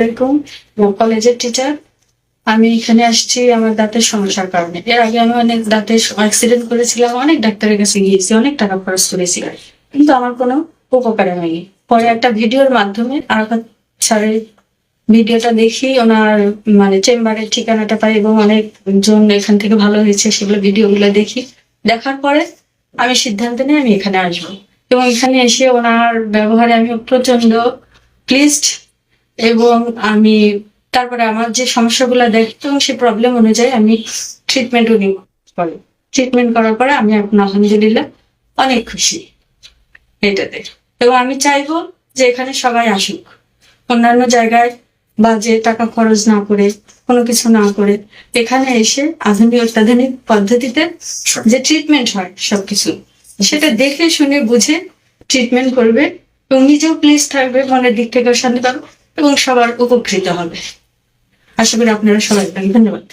আলাইকুম কলেজের টিচার আমি এখানে আসছি আমার দাঁতের সমস্যার কারণে। এর আগে আমি অনেক দাঁতের অ্যাক্সিডেন্ট করেছিলাম, অনেক ডাক্তারের কাছে গিয়েছি, অনেক টাকা খরচ করেছি। কিন্তু আমার কোনো উপকারে হয়নি। পরে একটা ভিডিওর মাধ্যমে আরাফাত স্যারের ভিডিওটা দেখি, ওনার মানে চেম্বারের ঠিকানাটা পাই এবং অনেকজন এখান থেকে ভালো হয়েছে, সেগুলো ভিডিওগুলো দেখি। দেখার পরে আমি সিদ্ধান্ত নিই আমি এখানে আসব। এবং এখানে এসে ওনার ব্যবহারে আমি প্রচণ্ড প্লিজড এবং আমি তারপরে আমার যে সমস্যাগুলো দেখতো সেই প্রবলেম অনুযায়ী আমি ট্রিটমেন্ট উনি করেন ট্রিটমেন্ট করার পরে আমি এখন আলহামদুলিল্লাহ অনেক খুশি এটাতে। এবং আমি চাইব যে এখানে সবাই আসুক। অন্যান্য জায়গায় বা যে টাকা খরচ না করে কোনো কিছু না করে এখানে এসে আধুনিক অত্যাধুনিক পদ্ধতিতে যে ট্রিটমেন্ট হয় সবকিছু সেটা দেখে শুনে বুঝে ট্রিটমেন্ট করবে এবং নিজেও প্লিজ থাকবে মনের দিক থেকেও শান্তি পাবে। এবং সবার উপকৃত হবে। আশা করি আপনারা সবাই ধন্যবাদ।